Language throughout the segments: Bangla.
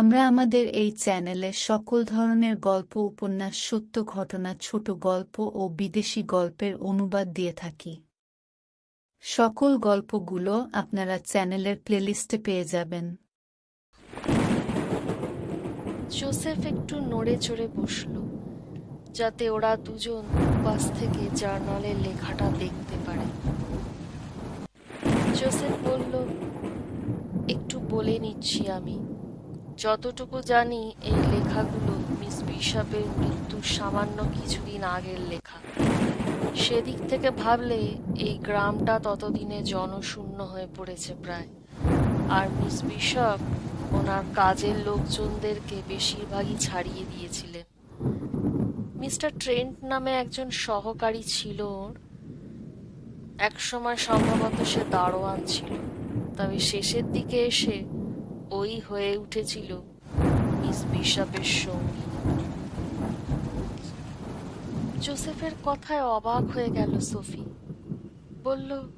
আমরা আমাদের এই চ্যানেলে সকল ধরনের গল্প, উপন্যাস, সত্য ঘটনা, ছোট গল্প ও বিদেশি গল্পের অনুবাদ দিয়ে থাকি। সকল গল্পগুলো আপনারা চ্যানেলের প্লেলিস্টে পেয়ে যাবেন। জোসেফ একটু নড়ে চড়ে বসল, যাতে ওরা দুজন পাশ থেকে জার্নালের লেখাটা দেখতে পারে। জোসেফ বলল, একটু বলে নিচ্ছি আমি। যতটুকু জানি, এই লেখাগুলো মিস বিশপের মৃত্যুর সামান্য কিছুদিন আগের লেখা। সেদিক থেকে ভাবলে, এই গ্রামটা ততদিনে জনশূন্য হয়ে পড়েছে প্রায়। আর মিস বিশপ ওনার কাজের লোকজনদেরকে বেশিরভাগই ছাড়িয়ে দিয়েছিলেন। মিস্টার ট্রেন্ট নামে একজন সহকারী ছিল ওর। একসময় সম্ভবত সে দারোয়ান ছিল। তবে শেষের দিকে এসে ওই হয়ে উঠেছিল জোসেফের কথায় অবাক হয়ে গেল সোফি। বলল,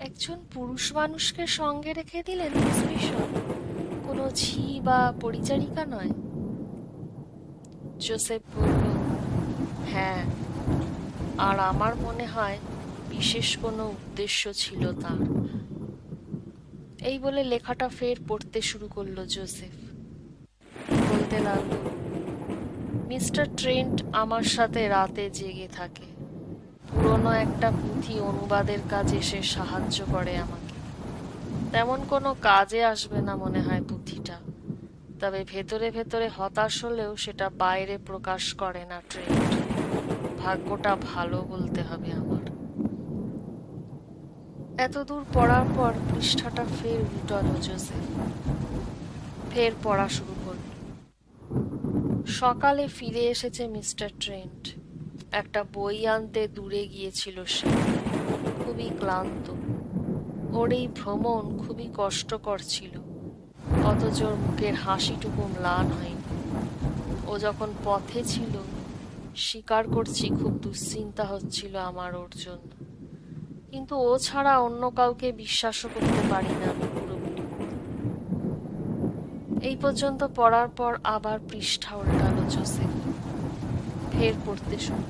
একজন পুরুষ মানুষকে সঙ্গে রেখে দিলেন কোনো ঝি বা পরিচারিকা নয়? জোসেফ বলল হ্যাঁ আর আমার মনে হয় বিশেষ কোনো উদ্দেশ্য ছিল তার। এই বলে লেখাটা ফের পড়তে শুরু করল জোসেফ। বলতে লাগল, মিস্টার ট্রেন্ট আমার সাথে রাতে জেগে থাকে। পুরনো একটা পুঁথি অনুবাদের কাজে সে সাহায্য করে আমাকে। তেমন কোনো কাজে আসবে না মনে হয় পুঁথিটা। তবে ভেতরে ভেতরে হতাশ হলেও সেটা বাইরে প্রকাশ করে না ট্রেন্ট। ভাগ্যটা ভালো বলতে হবে আমার। এত দূর পড়ার পর পৃষ্ঠাটা ফের উল্টালো জোসেফ। ফের পড়া শুরু করল। সকালে ফিরে এসেছে মিস্টার ট্রেন্ট। একটা বই আনতে দূরে গিয়েছিল সে। খুবই ক্লান্ত। ওর এই ভ্রমণ খুবই কষ্টকর ছিল। অথচ মুখের হাসিটুকু ম্লান হয়নি। ও যখন পথে ছিল, স্বীকার করছি খুব দুশ্চিন্তা হচ্ছিল আমার ওর জন্য। কিন্তু ও ছাড়া অন্য কাউকে বিশ্বাসও করতে পারি না পুরোপুরি। এই পর্যন্ত পড়ার পর আবার পৃষ্ঠা উল্টালো জোসেফ। ফের পড়তে শুরু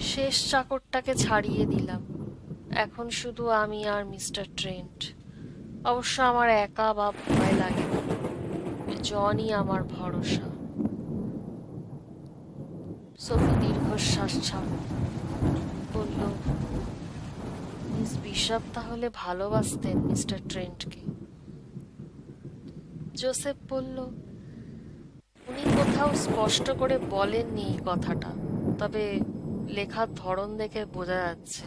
শেষ চাকরটাকে ছাড়িয়ে দিলাম। এখন শুধু আমি আর মিস্টার ট্রেন্ট। অবশ্য আমার একা বা ভয় লাগে না। জনই আমার ভরসা। সফি দীর্ঘশ্বাস ছাড়ল। বলল, মিস বিশপ তাহলে ভালোবাসতেন মিস্টার ট্রেন্টকে? জোসেফ বলল, উনি কোথাও স্পষ্ট করে বলেননি এই কথাটা, তবে লেখার ধরন দেখে বোঝা যাচ্ছে।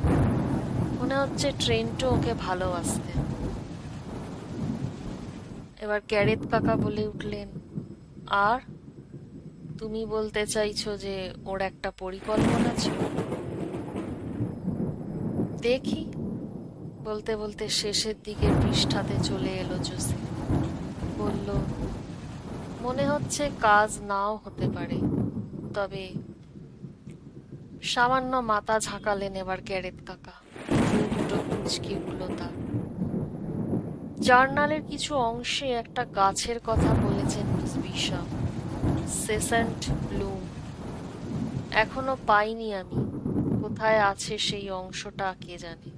মনে হচ্ছে ট্রেন্টও ওকে ভালোবাসতেন। এবার ক্যারেত কাকা বলে উঠলেন, আর? তুমি বলতে চাইছো যে ওর একটা পরিকল্পনা ছিল? দেখি। বলতে বলতে শেষের দিকে পৃষ্ঠাতে চলে এলো জোসেফ বলল, মনে হচ্ছে কাজ নাও হতে পারে, তবে সামান্য মাথা ঝাঁকালেন এবার ক্যারেত কাকা। দুটো কুচকে তার। জার্নালের কিছু অংশে একটা গাছের কথা বলেছেন বিশপ সেসেন্ট ব্লুম। এখনও পাইনি আমি। কোথায় আছে সেই অংশটা, কে জানে।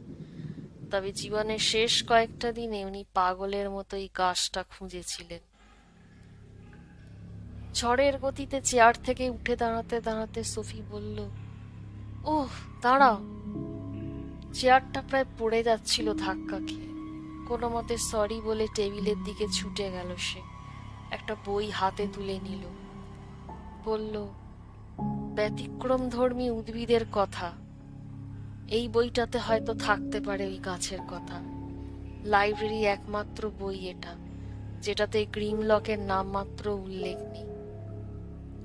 তবে জীবনের শেষ কয়েকটা দিনে উনি পাগলের মতো এই গাছটা খুঁজেছিলেন। ঝড়ের গতিতে চেয়ার থেকে উঠে দাঁড়াতে দাঁড়াতে সোফি বলল, ওহ, দাঁড়াও। চেয়ারটা প্রায় পড়ে যাচ্ছিল ধাক্কা খেয়ে। কোনো মতে সরি বলে টেবিলের দিকে ছুটে গেল সে। একটা বই হাতে তুলে নিল। বলল ব্যতিক্রম ধর্মী উদ্ভিদের কথা। এই বইটাতে হয়তো থাকতে পারে ওই গাছের কথা। লাইব্রেরি একমাত্র বই এটা, যেটাতে গ্রিমলকের নামমাত্র উল্লেখ নেই।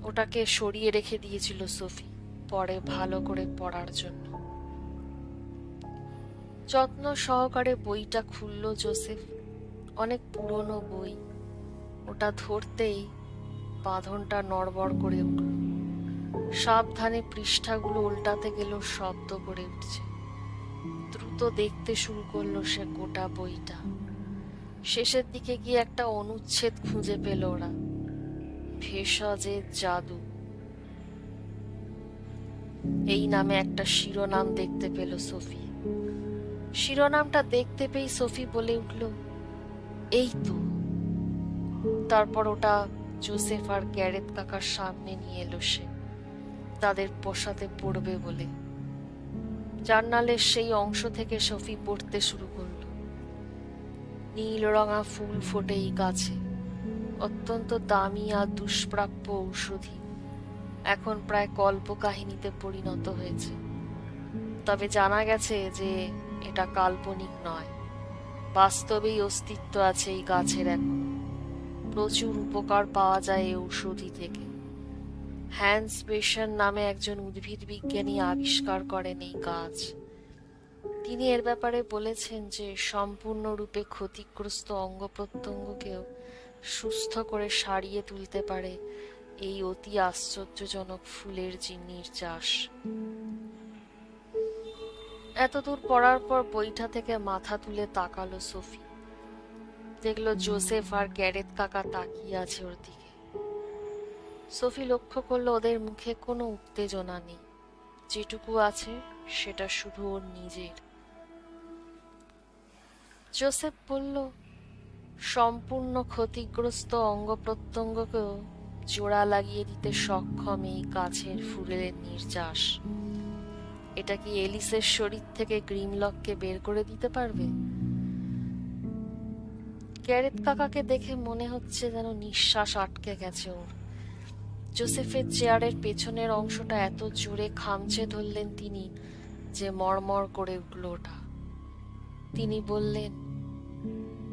ওটাকে সরিয়ে রেখে দিয়েছিল সোফি, পরে ভালো করে পড়ার জন্য। যত্ন সহকারে বইটা খুলল জোসেফ, অনেক পুরনো বই। ওটা ধরতেই বাঁধনটা নড়বড় করে উঠল। সাবধানে পৃষ্ঠাগুলো উল্টাতে গেল শব্দ করে উঠছে। দ্রুত দেখতে শুরু করল সে গোটা বইটা। শেষের দিকে গিয়ে একটা অনুচ্ছেদ খুঁজে পেল ওরা। ভেষজের জাদু। এই নামে একটা শিরোনাম দেখতে পেল সোফি। শিরোনামটা দেখতে পেয়ে সোফি বলে উঠল, এই তো। তারপর ওটা জোসেফ আর গ্যারেত কাকার সামনে নিয়ে এলো সে। তাদের পোষাতে পড়বে বলে। জার্নালের সেই অংশ থেকে সফি পড়তে শুরু করল। নীল রঙা ফুল ফোটে এই গাছে। অত্যন্ত দামি আর দুষ্প্রাপ্য ঔষধি। এখন প্রায় কল্পকাহিনীতে পরিণত হয়েছে। তবে জানা গেছে যে এটা কাল্পনিক নয়। বাস্তবেই অস্তিত্ব আছে এই গাছের এখন। প্রচুর উপকার পাওয়া যায় এই ঔষধি থেকে। হ্যান্স বেশন নামে একজন উদ্ভিদ বিজ্ঞানী আবিষ্কার করেন এই গাছ। তিনি এর ব্যাপারে বলেছেন যে, সম্পূর্ণরূপে ক্ষতিগ্রস্ত অঙ্গ প্রত্যঙ্গকেও সুস্থ করে সারিয়ে তুলতে পারে এই অতি আশ্চর্যজনক ফুলের জিন্নির চাষ। এতদূর পড়ার পর বইটা থেকে মাথা তুলে তাকালো সোফি। দেখল জোসেফ আর গ্যারেত কাকা তাকিয়ে আছে ওর দিকে। সোফি লক্ষ্য করল ওদের মুখে কোনো উত্তেজনা নেই। যেটুকু আছে, সেটা শুধু ওর নিজের। জোসেফ বলল, সম্পূর্ণ ক্ষতিগ্রস্ত অঙ্গ প্রত্যঙ্গকেও জোড়া লাগিয়ে দিতে সক্ষম এই গাছের ফুলের নির্যাস। এটা কি এলিসের শরীর থেকে গ্রিমলককে বের করে দিতে পারবে? গ্যারেত কাকাকে দেখে মনে হচ্ছে যেন নিঃশ্বাস আটকে গেছে ওর। জোসেফের চেয়ারের পেছনের অংশটা এত জোরে খামচে ধরলেন তিনি যে মরমর করে উঠল ওটা। তিনি বললেন,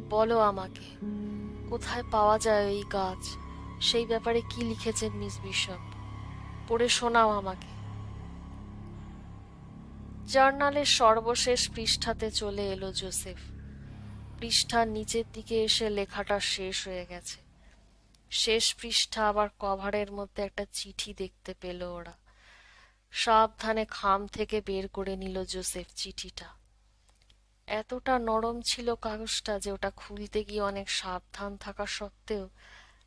বলো আমাকে, কোথায় পাওয়া যায় এই গাছ? সেই ব্যাপারে কি লিখেছেন মিস বিশপ? পড়ে শোনাও আমাকে। জার্নালের সর্বশেষ পৃষ্ঠাতে চলে এলো জোসেফ। পৃষ্ঠার নিচের দিকে এসে লেখাটা শেষ হয়ে গেছে। শেষ পৃষ্ঠা আবার কভারের মধ্যে একটা চিঠি দেখতে পেল ওরা। সাবধানে খাম থেকে বের করে নিল জোসেফ চিঠিটা। এতটা নরম ছিল কাগজটা যে ওটা খুলতে গিয়ে অনেক সাবধান থাকা সত্ত্বেও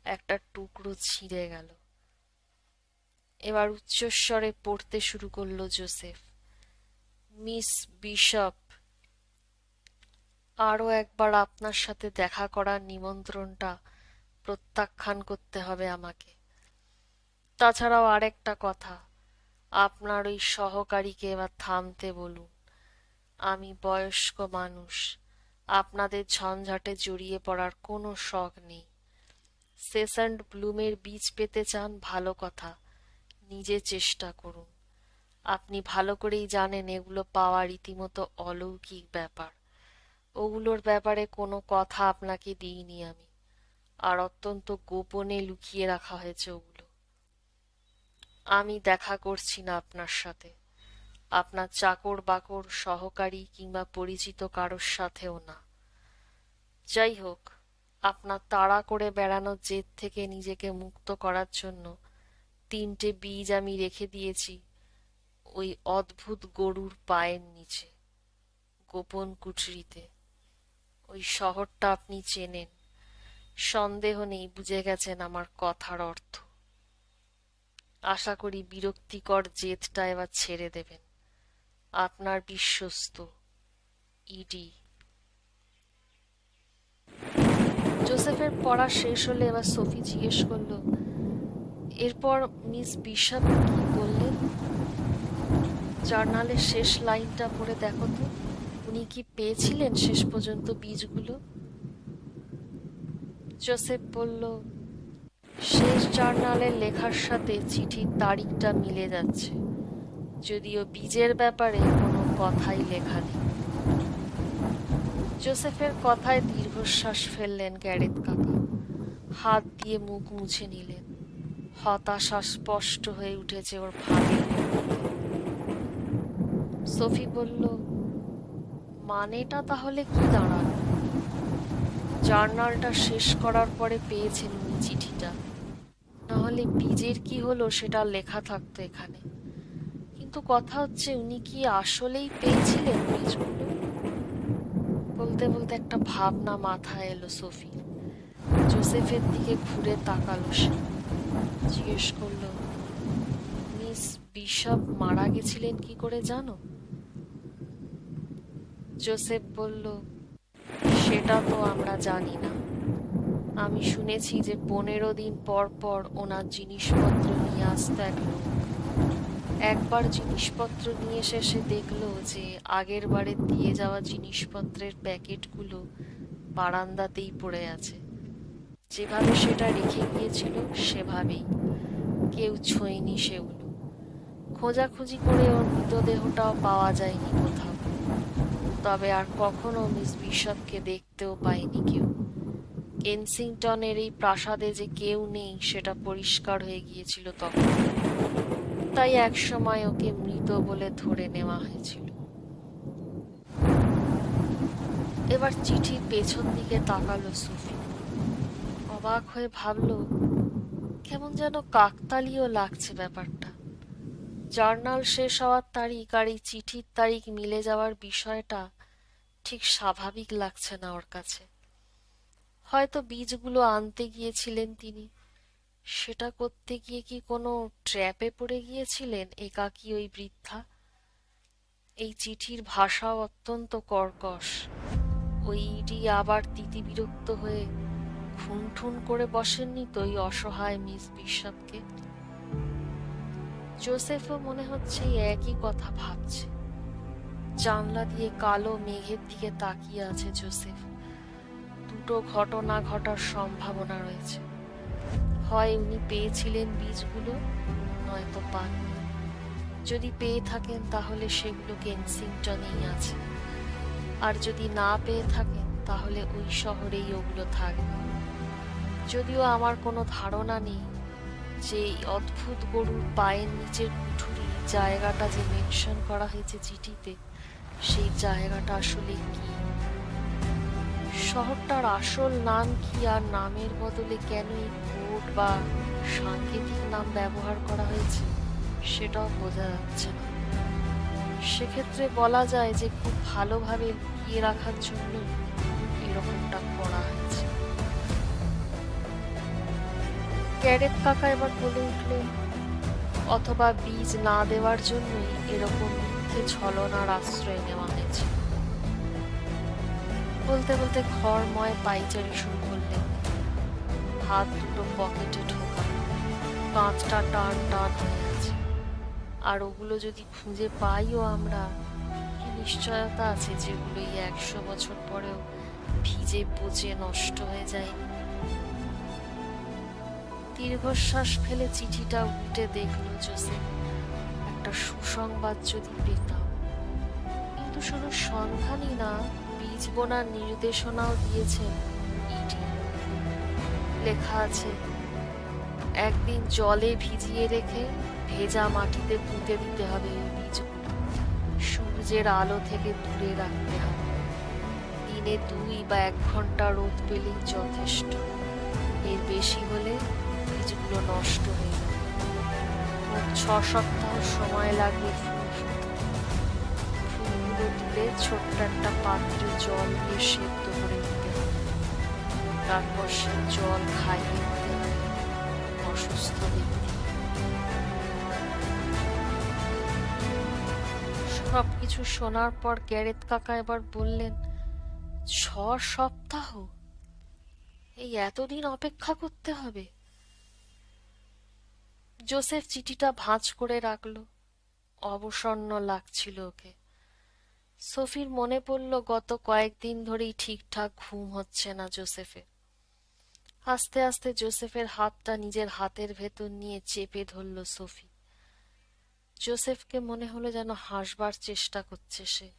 একটা টুকরো ছিঁড়ে গেল। এবার উচ্চস্বরে পড়তে শুরু করল জোসেফ। মিস বিশপ, আরও একবার আপনার সাথে দেখা করার নিমন্ত্রণটা প্রত্যাখ্যান করতে হবে আমাকে। তাছাড়াও আরেকটা কথা, আপনার ওই সহকারীকে এবার থামতে বলুন। আমি বয়স্ক মানুষ, আপনাদের ঝঞ্ঝাটে জড়িয়ে পড়ার কোনো শখ নেই। সেসান্ড ব্লুমের বীজ পেতে চান, ভালো কথা। নিজে চেষ্টা করুন। আপনি ভালো করেই জানেন, এগুলো পাওয়া রীতিমতো অলৌকিক ব্যাপার। ওগুলোর ব্যাপারে কোনো কথা আপনাকে দিইনি আমি। আর অত্যন্ত গোপনে লুকিয়ে রাখা হয়েছে ওগুলো। আমি দেখা করছি না আপনার সাথে। আপনার চাকর বাকর সহকারী কিংবা পরিচিত কারোর সাথেও না। যাই হোক, আপনার তাড়া করে বেড়ানোর জেদ থেকে নিজেকে মুক্ত করার জন্য তিনটে বীজ আমি রেখে দিয়েছি ওই অদ্ভুত গরুর পায়ের নিচে, গোপন কুঠরিতে। ওই শহরটা আপনি চেনেন। সন্দেহ নেই, বুঝে গেছেন আমার কথার অর্থ। আশা করি বিরক্তিকর জেদটা এবার ছেড়ে দেবেন। আপনার বিশ্বস্ত ইডি জোসেফের পড়া শেষ হলে এবার সোফি জিজ্ঞেস করল, এরপর মিস বিশপ কি বললেন? জার্নালের শেষ লাইনটা পড়ে দেখো তো, উনি কি পেয়েছিলেন শেষ পর্যন্ত বীজগুলো? জোসেফ বলল, শেষ জার্নালের লেখার সাথে চিঠির তারিখটা মিলে যাচ্ছে। যদিও বীজের ব্যাপারে কোনো কথাই লেখা নেই। জোসেফের কথায় দীর্ঘশ্বাস ফেললেন গ্যারেত কাকা। হাত দিয়ে মুখ মুছে নিলেন। হতাশা স্পষ্ট হয়ে উঠেছে ওর মধ্যে। সোফি বলল, মানেটা তাহলে কি দাঁড়াল? জার্নালটা শেষ করার পরে পেয়েছেন উনি চিঠিটা। নাহলে বীজের কি হলো সেটা লেখা থাকতো এখানে। কিন্তু কথা হচ্ছে উনি কি আসলেই পেয়েছিলেন বীজগুলো? বলতে বলতে একটা ভাবনা মাথায় এলো সোফি। জোসেফের দিকে ঘুরে তাকালো সে। জিজ্ঞেস করল, মিস বিশপ মারা গেছিলেন কি করে জানো? জোসেফ বলল সেটা তো আমরা জানি না। আমি শুনেছি যে পনেরো দিন পর পর ওনার জিনিসপত্র নিয়ে আসতো একবার জিনিসপত্র নিয়ে এসে সে দেখল যে আগের বারে দিয়ে যাওয়া জিনিসপত্রের প্যাকেটগুলো বারান্দাতেই পড়ে আছে। যেভাবে সেটা রেখে গিয়েছিল, সেভাবেই। কেউ ছোঁয়নি সেগুলো খোঁজাখুঁজি করে ওর মৃতদেহটাও পাওয়া যায়নি কোথাও। তবে আর কখনো মিস বিশপকে দেখতেও পায়নি কেউ। কেনসিংটনের এই প্রাসাদে যে কেউ নেই, সেটা পরিষ্কার হয়ে গিয়েছিল তখন। তাই একসময় ওকে মৃত বলে ধরে নেওয়া হয়েছিল। এবার চিঠির পেছন দিকে তাকালো সুফি। অবাক হয়ে ভাবল, কেমন যেন কাকতালীয় লাগছে ব্যাপারটা। জার্নাল শেষ হওয়ার তারিখ আর এই চিঠির তারিখ মিলে যাওয়ার বিষয়টা ঠিক স্বাভাবিক লাগছে না ওর কাছে। হয়তো বীজগুলো আনতে গিয়েছিলেন তিনি। সেটা করতে গিয়ে কি কোনো ট্র্যাপে পড়ে গিয়েছিলেন একাকী ওই বৃদ্ধা? এই চিঠির ভাষাও অত্যন্ত কর্কশ। ওই ইডি আবার তিতি বিরক্ত হয়ে খুন ঠুন করে বসেননি তো ওই অসহায় মিস বিশপকে? জোসেফও মনে হচ্ছে একই কথা ভাবছে। জানলা দিয়ে কালো মেঘের দিকে তাকিয়ে আছে জোসেফ। দুটো ঘটনা ঘটার সম্ভাবনা রয়েছে। হয় উনি পেয়েছিলেন বীজগুলো, নয়তো পাননি। যদি পেয়ে থাকেন তাহলে সেগুলো কেনসিংটনেই আছে। আর যদি না পেয়ে থাকেন তাহলে ওই শহরেই ওগুলো থাকবে। যদিও আমার কোনো ধারণা নেই যে অদ্ভুত গরুর পায়ের নিচের কুঠুরি জায়গাটা যে মেনশন করা হয়েছে চিঠিতে, সেই জায়গাটা আসলে কি? শহরটার আসল নাম কি আর নামের বদলে কেন এই কোড বা সাংকেতিক নাম ব্যবহার করা হয়েছে, সেটাও বোঝা যাচ্ছে না। সেক্ষেত্রে বলা যায় যে খুব ভালোভাবে লুকিয়ে রাখার জন্য ক্যারেট কাকা এবার বলে উঠলেন, অথবা বীজ না দেওয়ার জন্যই এরকম মিথ্যে ছলনার আশ্রয় নেওয়া হয়েছে। বলতে বলতে ঘরময় পাইচারি শুরু করলেন। হাত দুটো পকেটে ঢোকা পাঁচটা টান টান হয়ে আছে আর ওগুলো যদি খুঁজে পাইও আমরা, কি নিশ্চয়তা আছে যেগুলো এই একশো বছর পরেও ভিজে পচে নষ্ট হয়ে যায়নি? দীর্ঘশ্বাস ফেলে চিঠিটা উল্টে দেখল জোসেফ। একটা সুসংবাদ যদি পেতাম। কিন্তু শুধু সন্ধানই না, বীজ বোনার নির্দেশনাও দিয়েছেন ইডি। লেখা আছে, একদিন জলে ভিজিয়ে রেখে ভেজা মাটিতে পুঁতে দিতে হবে এই সূর্যের আলো থেকে দূরে রাখতে হবে। দিনে দুই বা এক ঘণ্টা রোদ পেলেই যথেষ্ট। এর বেশি হলে বীজগুলো নষ্ট হয়ে মোট ছ সপ্তাহ সময় লাগবে ফুলগুলো ছোট্ট একটা পাত্রে জল দিয়ে সেদ্ধ করে নিতে তারপর সে জল খাইয়ে অসুস্থ ব্যক্তি। সবকিছু শোনার পর গ্যারেত কাকা এবার বললেন, ছ সপ্তাহ? এই এতদিন অপেক্ষা করতে হবে। জোসেফ চিঠিটা ভাঁজ করে রাখল। অবসন্ন লাগছিল ওকে। সোফির মনে পড়ল, গত কয়েকদিন ধরেই ঠিকঠাক ঘুম হচ্ছে না জোসেফের। আস্তে আস্তে জোসেফের হাতটা নিজের হাতের ভেতর নিয়ে চেপে ধরল সোফি। জোসেফকে মনে হলো যেন হাসবার চেষ্টা করছে সে।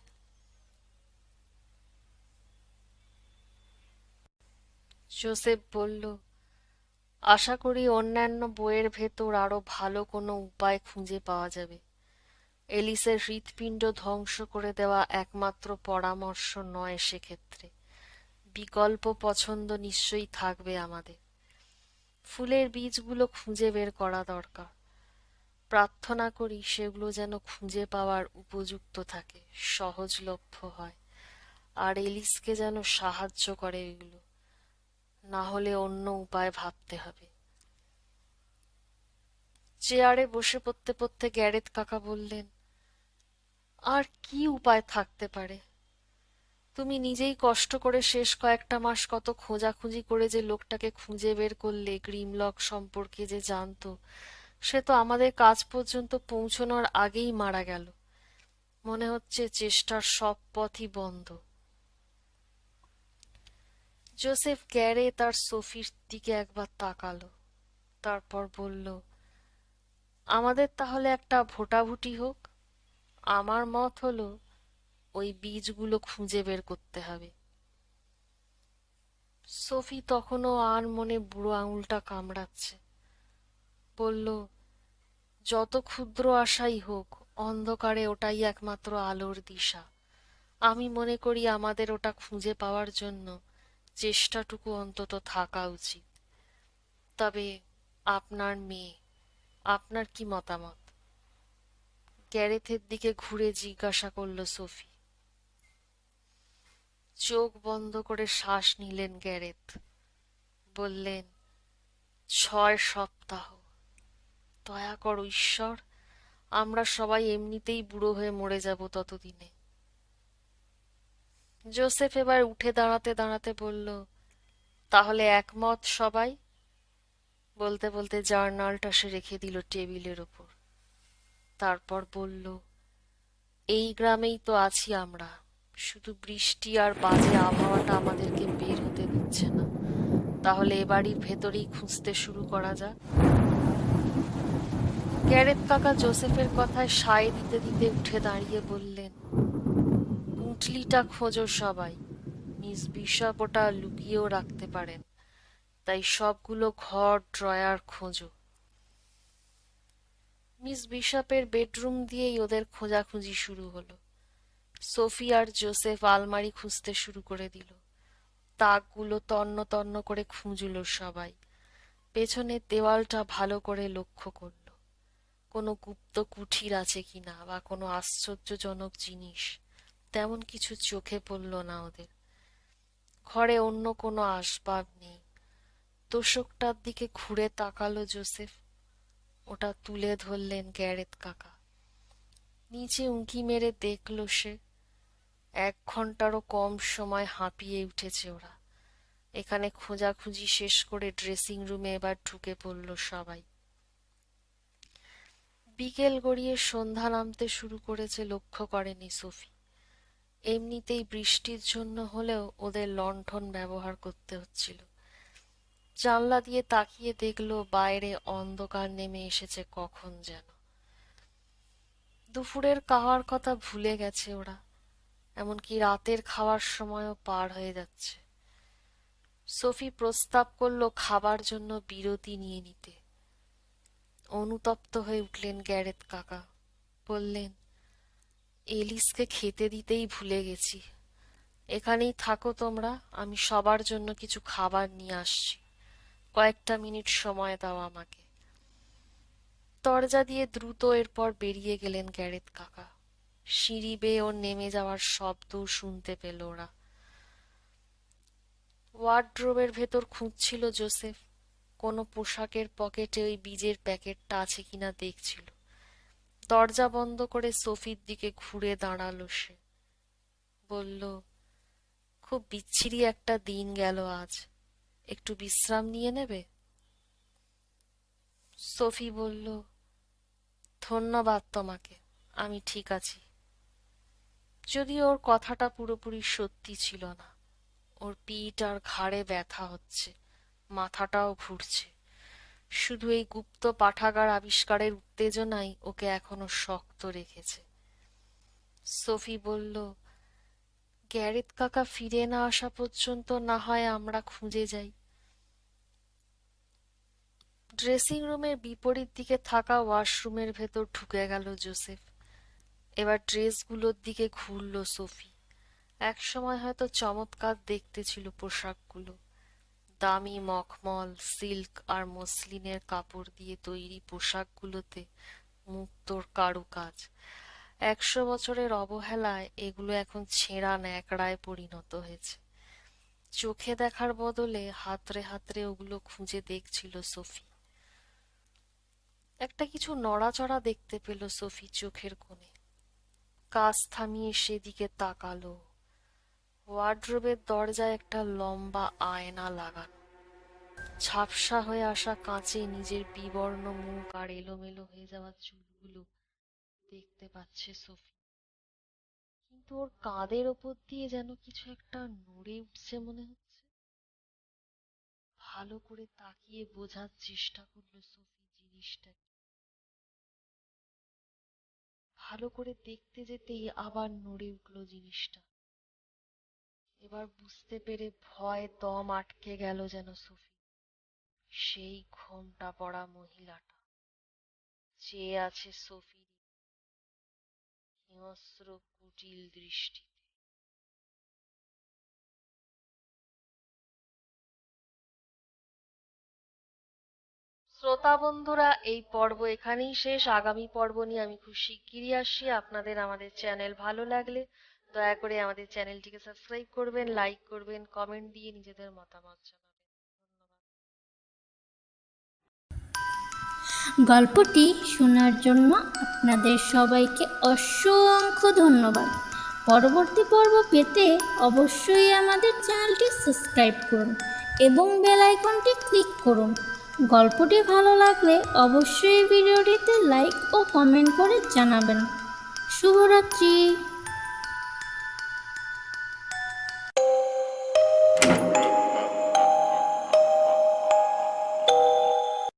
জোসেফ বলল আশা করি অন্যান্য বইয়ের ভেতর আরও ভালো কোনো উপায় খুঁজে পাওয়া যাবে। এলিসের হৃৎপিণ্ড ধ্বংস করে দেওয়া একমাত্র পরামর্শ নয় সেক্ষেত্রে। বিকল্প পছন্দ নিশ্চয়ই থাকবে আমাদের। ফুলের বীজগুলো খুঁজে বের করা দরকার। প্রার্থনা করি সেগুলো যেন খুঁজে পাওয়ার উপযুক্ত থাকে, সহজলভ্য হয়। আর এলিসকে যেন সাহায্য করে এগুলো। না হলে অন্য উপায় ভাবতে হবে। চেয়ারে বসে পড়তে পড়তে গ্যারেত কাকা বললেন, আর কি উপায় থাকতে পারে? তুমি নিজেই কষ্ট করে শেষ কয়েকটা মাস কত খোঁজাখুঁজি করে যে লোকটাকে খুঁজে বের করলে, গ্রিমলক সম্পর্কে যে জানতো, সে তো আমাদের কাজ পর্যন্ত পৌঁছানোর আগেই মারা গেল। মনে হচ্ছে চেষ্টার সব পথই বন্ধ। জোসেফ গ্যারে তার সোফির দিকে একবার তাকালো, তারপর বলল, আমাদের তাহলে একটা ভোটাভুটি হোক। আমার মত হলো, ওই বীজগুলো খুঁজে বের করতে হবে সোফি তখনও আর মনে বুড়ো আঙুলটা কামড়াচ্ছে। বলল, যত ক্ষুদ্র আশাই হোক, অন্ধকারে ওটাই একমাত্র আলোর দিশা। আমি মনে করি আমাদের ওটা খুঁজে পাওয়ার জন্য চেষ্টাটুকু অন্তত থাকা উচিত। তবে আপনার মেয়ে, আপনার কি মতামত? গ্যারেথের দিকে ঘুরে জিজ্ঞাসা করল সোফি। চোখ বন্ধ করে শ্বাস নিলেন গ্যারেথ। বললেন, ছয় সপ্তাহ। দয়া কর, ঈশ্বর, আমরা সবাই এমনিতেই বুড়ো হয়ে মরে যাব ততদিনে। জোসেফ এবার উঠে দাঁড়াতে দাঁড়াতে বলল, তাহলে একমত সবাই? বলতে বলতে জার্নালটা সে রেখে দিল টেবিলের ওপর। তারপর বলল, এই গ্রামেই তো আছি আমরা। শুধু বৃষ্টি আর বাজে আবহাওয়াটা আমাদেরকে বের হতে দিচ্ছে না। তাহলে এ ভেতরেই খুঁজতে শুরু করা যাক। গ্যারেত কাকা জোসেফের কথায় সায় দিতে দিতে উঠে দাঁড়িয়ে বললেন পুঁটলিটা খোঁজো সবাই। মিস বিশপ ওটা লুকিয়েও রাখতে পারেন। তাই সবগুলো ঘর ড্রয়ার খোঁজো। মিস বিশপের বেডরুম দিয়েই ওদের খোঁজাখুঁজি শুরু হলো। সোফি আর জোসেফ আলমারি খুঁজতে শুরু করে দিল। তাকগুলো তন্ন তন্ন করে খুঁজল সবাই। পেছনের দেওয়ালটা ভালো করে লক্ষ্য করল। কোনো গুপ্ত কুঠির আছে কিনা বা কোনো আশ্চর্যজনক জিনিস। তেমন কিছু চোখে পড়ল না ওদের। ঘরে অন্য কোনো আসবাব নেই। তোষকটার দিকে ঘুরে তাকালো জোসেফ। ওটা তুলে ধরলেন গ্যারেত কাকা। নিচে উঁকি মেরে দেখল সে। এক ঘন্টারও কম সময় হাঁপিয়ে উঠেছে ওরা। এখানে খোঁজাখুঁজি শেষ করে ড্রেসিং রুমে এবার ঢুকে পড়ল সবাই। বিকেল গড়িয়ে সন্ধ্যা নামতে শুরু করেছে, লক্ষ্য করেনি সোফি। এমনিতেই বৃষ্টির জন্য হলেও ওদের লণ্ঠন ব্যবহার করতে হচ্ছিল। জানলা দিয়ে তাকিয়ে দেখল বাইরে অন্ধকার নেমে এসেছে কখন যেন। দুপুরের খাওয়ার কথা ভুলে গেছে ওরা, এমনকি রাতের খাওয়ার সময়ও পার হয়ে যাচ্ছে। সোফি প্রস্তাব করল খাবার জন্য বিরতি নিয়ে নিতে। অনুতপ্ত হয়ে উঠলেন গ্যারেত কাকা, বললেন এলিসকে খেতে দিতেই ভুলে গেছি। এখানেই থাকো তোমরা, আমি সবার জন্য কিছু খাবার নিয়ে আসছি। কয়েকটা মিনিট সময় দাও আমাকে। দরজা দিয়ে দ্রুত এরপর বেরিয়ে গেলেন গ্যারেত কাকা। সিঁড়ি বেয়ে ওর নেমে যাওয়ার শব্দ শুনতে পেল ওরা। ওয়ার্ড্রোবের ভেতর খুঁজছিল জোসেফ। কোনো পোশাকের পকেটে ওই বীজের প্যাকেটটা আছে কিনা দেখছিল। দরজা বন্ধ করে সোফির দিকে ঘুরে দাঁড়াল সে। বলল, খুব বিচ্ছিরি একটা দিন গেল আজ। একটু বিশ্রাম নিয়ে নেবে? সোফি বলল, ধন্যবাদ তোমাকে, আমি ঠিক আছি। যদি ওর কথাটা পুরোপুরি সত্যি ছিল না, ওর পিঠ আর ঘাড়ে ব্যথা হচ্ছে, মাথাটাও ঘুরছে। শুধু এই গুপ্ত পাঠাগার আবিষ্কারের উত্তেজনাই ওকে এখনও শক্ত রেখেছে। সোফি বলল গ্যারেত কাকা ফিরে না আসা পর্যন্ত না হয় আমরা খুঁজে যাই। ড্রেসিং রুমের বিপরীত দিকে থাকা ওয়াশরুমের ভেতর ঢুকে গেল জোসেফ। এবার ড্রেসগুলোর দিকে ঘুরল সোফি। একসময় হয়তো চমৎকার দেখতে ছিল পোশাকগুলো। দামি মখমল, সিল্ক আর মসলিনের কাপড় দিয়ে তৈরি পোশাকগুলোতে মুক্তোর কারুকাজ। একশো বছরের অবহেলায় এগুলো এখন ছেঁড়া ন্যাকড়ায় পরিণত হয়েছে। চোখে দেখার বদলে হাতড়ে হাতরে ওগুলো খুঁজে দেখছিল সোফি। একটা কিছু নড়াচড়া দেখতে পেল সোফি চোখের কোণে। কাজ থামিয়ে সেদিকে তাকালো। ওয়ার্ড্রোবের দরজায় একটা লম্বা আয়না লাগানো। ঝাপসা হয়ে আসা কাঁচে নিজের বিবর্ণ মুখ আর এলোমেলো হয়ে যাওয়া চুলগুলো দেখতে পাচ্ছে সোফি। কিন্তু ওর কাঁধের ওপর দিয়ে যেন কিছু একটা নড়ে উঠছে মনে হচ্ছে। ভালো করে তাকিয়ে বোঝার চেষ্টা করল সোফি জিনিসটা। ভালো করে দেখতে যেতেই আবার নড়ে উঠল জিনিসটা। এবার বুঝতে পেরে ভয় দম আটকে গেল যেন সোফি। সেই ঘোমটা পড়া মহিলাটা। চেয়ে আছে সোফির হিংস্র কুটিল দৃষ্টিতে। শ্রোতা বন্ধুরা, এই পর্ব এখানেই শেষ। আগামী পর্ব নিয়ে আমি খুব শিগগিরই আসছি। আপনাদের আমাদের চ্যানেল ভালো লাগলে দয়া করে আমাদের চ্যানেলটিকে সাবস্ক্রাইব করবেন, লাইক করবেন, কমেন্ট দিয়ে নিজেদের মতামত জানাবেন। গল্পটি শোনার জন্য আপনাদের সবাইকে অসংখ্য ধন্যবাদ। পরবর্তী পর্ব পেতে অবশ্যই আমাদের চ্যানেলটি সাবস্ক্রাইব করুন এবং বেল আইকনটি ক্লিক করুন। গল্পটি ভালো লাগলে অবশ্যই ভিডিওটিতে লাইক ও কমেন্ট করে জানাবেন। শুভরাত্রি।